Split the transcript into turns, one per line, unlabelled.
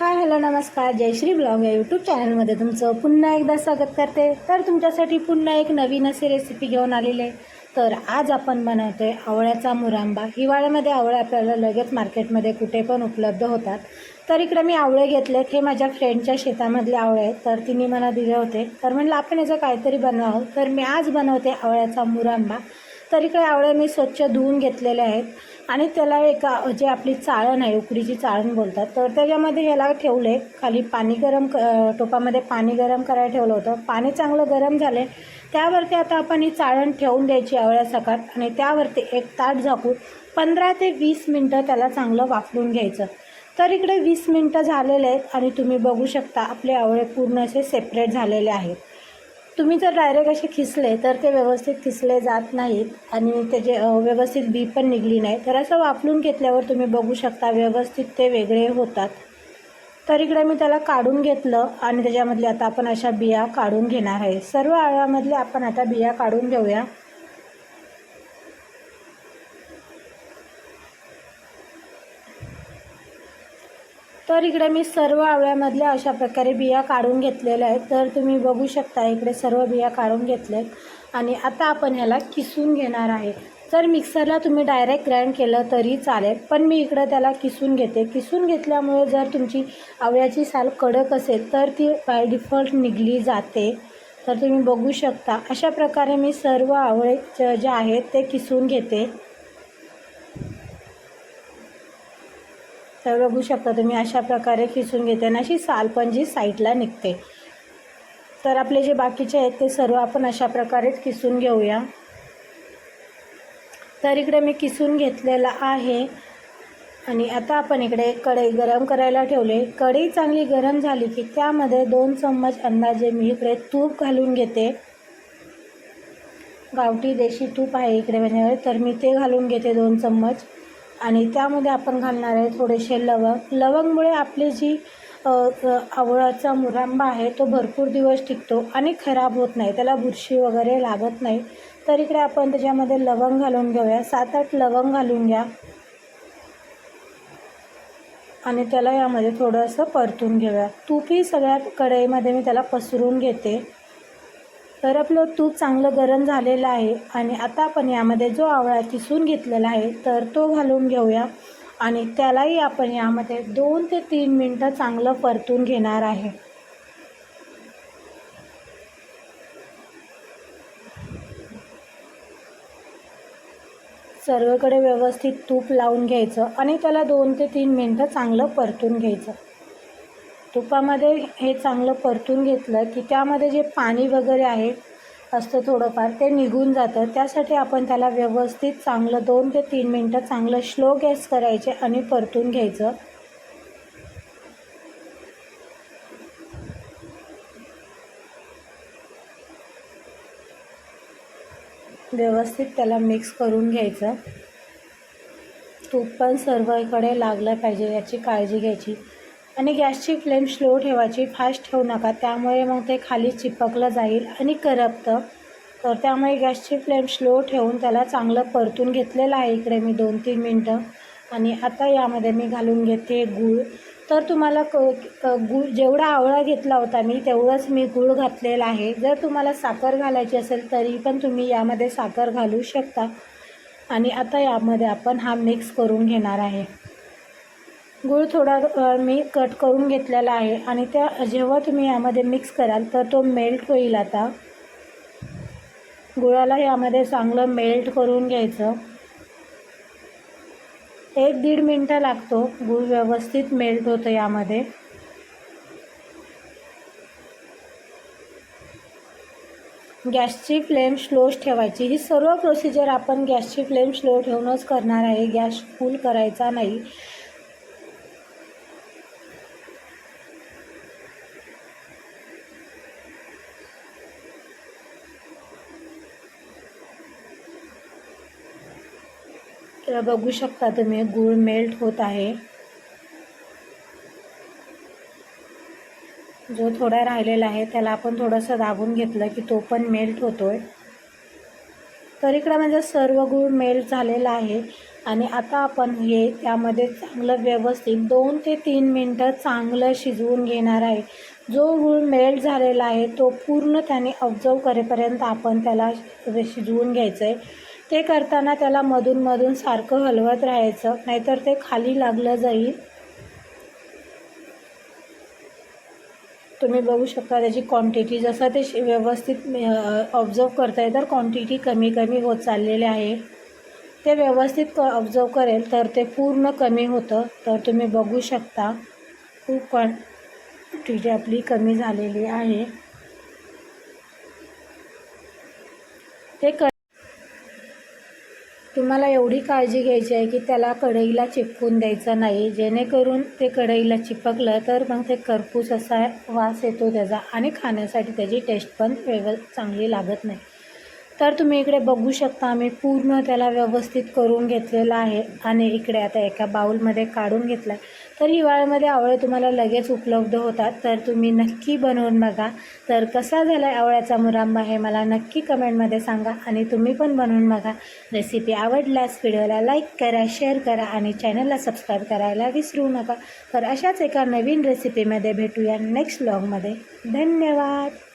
Hi hello नमस्कार. Jayashree blog या YouTube चॅनलमध्ये तुमचं पुन्हा एकदा स्वागत करते. तर तुमच्यासाठी पुन्हा एक नवीन अशी रेसिपी घेऊन आलेली आहे. तर आज आपण बनवतो आहे आवळ्याचा मुरांबा. हिवाळ्यामध्ये आवळे आपल्याला लगेच मार्केटमध्ये कुठे पण उपलब्ध होतात. तर इकडे मी आवळे घेतलेत. हे माझ्या फ्रेंडच्या शेतामधले आवळे आहेत. तर तिने मला दिले होते. तर म्हणलं आपण याचं काहीतरी बनवावं. तर मी आज बनवते आवळ्याचा मुरांबा. तर इकडे आवळे मी स्वच्छ धुवून घेतलेले आहेत. आणि त्याला एका जे आपली चाळण आहे उकडीची चाळण बोलतात. तर त्याच्यामध्ये ह्याला ठेवले खाली पाणी गरम क टोपामध्ये पाणी गरम करायला ठेवलं होतं. पाणी चांगलं गरम झाले. त्यावरती आता आपण ही चाळण ठेवून द्यायची आवळ्या सकाळ. आणि त्यावरती एक ताट झाकून पंधरा ते वीस मिनटं त्याला चांगलं वाफलून घ्यायचं. तर इकडे वीस मिनटं झालेले आहेत आणि तुम्ही बघू शकता आपले आवळे पूर्ण असे सेपरेट झालेले आहेत. तुम्ही जर डायरेक्ट असे खिसले तर ते व्यवस्थित खिसले जात नाहीत आणि त्याचे व्यवस्थित बी पण निघली नाही. तर असं वापरून घेतल्यावर तुम्ही बघू शकता व्यवस्थित ते वेगळे होतात. तर इकडे मी त्याला काढून घेतलं आणि त्याच्यामधले आता आपण अशा बिया काढून घेणार आहे. सर्व आवळ्यामधले आपण आता बिया काढून घेऊया. तर इकडे मी सर्व आवळ्यामधल्या अशा प्रकारे बिया काढून घेतलेल्या आहेत. तर तुम्ही बघू शकता इकडे सर्व बिया काढून घेतल्या आणि आता आपण ह्याला किसून घेणार आहे. जर मिक्सरला तुम्ही डायरेक्ट ग्राइंड केलं तरी चालेल पण मी इकडं त्याला किसून घेते. किसून घेतल्यामुळे जर तुमची आवळ्याची साल कडक असेल तर ती बाय डिफॉल्ट निघली जाते. तर तुम्ही बघू शकता अशा प्रकारे मी सर्व आवळे ज- जे आहेत ते किसून घेते. तर बघू शकता तुम्ही अशा प्रकारे खिसून घेते आणि अशी साल पण जी साईडला निघते. तर आपले जे बाकीचे आहेत ते सर्व आपण अशा प्रकारेच किसून घेऊया. तर इकडे मी किसून घेतलेला आहे. आणि आता आपण इकडे कढई गरम करायला ठेवले. कढई चांगली गरम झाली की त्यामध्ये दोन चम्मच अंदाजे मी इकडे तूप घालून घेते. गावठी देशी तूप आहे इकडे म्हणजे तर मी ते घालून घेते दोन चम्मच. आणि त्यामध्ये आपण घालणार आहे थोडेसे लवंग. लवंगमुळे आपली जी आवळाचा मुरांबा आहे तो भरपूर दिवस टिकतो आणि खराब होत नाही. त्याला बुरशी वगैरे लागत नाही. तर इकडे आपण त्याच्यामध्ये लवंग घालून घेऊया. सात आठ लवंग घालून घ्या. आणि त्याला यामध्ये थोडंसं परतून घेऊया. तूपही सगळ्या कढईमध्ये मी त्याला पसरून घेते. तर आपलं तूप चांगलं गरम झालेलं आहे आणि आता आपण यामध्ये जो आवळा किसून घेतलेला आहे तर तो घालून घेऊया. आणि त्यालाही आपण यामध्ये दोन ते तीन मिनटं चांगलं परतून घेणार आहे. सर्वकडे व्यवस्थित तूप लावून घ्यायचं आणि त्याला दोन ते तीन मिनटं चांगलं परतून घ्यायचं. तुपामध्ये हे चांगलं परतून घेतलं की त्यामध्ये जे पाणी वगैरे आहे असतं थोडंफार ते निघून जातं. त्यासाठी आपण त्याला व्यवस्थित चांगलं दोन ते तीन मिनटं चांगलं स्लो गॅस करायचे आणि परतून घ्यायचं. व्यवस्थित त्याला मिक्स करून घ्यायचं. तूप पण सर्वकडे लागलं पाहिजे याची काळजी घ्यायची. आणि गॅसची फ्लेम स्लो ठेवायची फास्ट ठेवू नका. त्यामुळे मग ते खाली चिपकलं जाईल आणि करपतं. तर त्यामुळे गॅसची फ्लेम स्लो ठेवून त्याला चांगलं परतून घेतलेलं आहे इकडे मी दोन तीन मिनटं. आणि आता यामध्ये मी घालून घेते गूळ. तर तुम्हाला क क- गूळ जेवढा आवळा घेतला होता मी तेवढंच मी गूळ घातलेला आहे. जर तुम्हाला साखर घालायची असेल तरी पण तुम्ही यामध्ये साखर घालू शकता. आणि आता यामध्ये आपण हा मिक्स करून घेणार आहे. गूळ थोडा मी कट करून घेतलेला आहे आणि त्या जेव्हा तुम्ही यामध्ये मिक्स कराल तर तो मेल्ट होईल आता. गुळाला यामध्ये चांगलं मेल्ट करून घ्यायचं. एक दीड मिनटं लागतो गूळ व्यवस्थित मेल्ट होतं यामध्ये. गॅसची फ्लेम स्लोच ठेवायची. ही सर्व प्रोसिजर आपण गॅसची फ्लेम स्लो ठेवूनच करणार आहे. गॅस फुल करायचा नाही. तर बघू शकता तुम्ही गूळ मेल्ट होत आहे. जो थोडा राहिलेला आहे त्याला आपण थोडंसं दाबून घेतलं की तो पण मेल्ट होतो आहे तर इकडं म्हणजे सर्व गूळ मेल्ट झालेला आहे आणि आता आपण हे त्यामध्ये चांगलं व्यवस्थित दोन ते तीन मिनटं चांगलं शिजवून घेणार आहे. जो गूळ मेल्ट झालेला आहे तो पूर्ण त्याने ऑब्झर्व करेपर्यंत आपण त्याला शिजवून घ्यायचं आहे ते करताना त्याला मधूनमधून सारखं हलवत राहायचं नाहीतर ते खाली लागलं जाईल. तुम्ही बघू शकता त्याची क्वांटिटी जसं ते व्यवस्थित ऑब्झर्व करताय तर क्वांटिटी कमी कमी होत चाललेली आहे. ते व्यवस्थित क ऑब्झर्व करेल तर ते पूर्ण कमी होतं. तर तुम्ही बघू शकता खूप क्वांटिटी आपली कमी झालेली आहे. ते क तुम्हाला एवढी काळजी घ्यायची आहे की त्याला कढईला चिपकून द्यायचं नाही. जेणेकरून ते कढईला चिपकलं तर मग ते करपूस असा वास येतो त्याचा आणि खाण्यासाठी त्याची टेस्ट पण व्यव चांगली लागत नाही. तर तुम्ही इकडे बघू शकता आम्ही पूर्ण त्याला व्यवस्थित करून घेतलेलं आहे. आणि इकडे आता एका बाऊलमध्ये काढून घेतला आहे तर हिवाळ्यामध्ये आवळे तुम्हाला लगेच उपलब्ध होतात. तर तुम्ही नक्की बनवून बघा. तर कसा झाला आहे आवळ्याचा मुरांबा हे मला नक्की कमेंटमध्ये सांगा आणि तुम्ही पण बनवून बघा. रेसिपी आवडल्यास व्हिडिओला लाईक करा शेअर करा आणि चॅनलला सबस्क्राईब करायला विसरू नका. तर अशाच एका नवीन रेसिपीमध्ये भेटूया नेक्स्ट ब्लॉगमध्ये. धन्यवाद!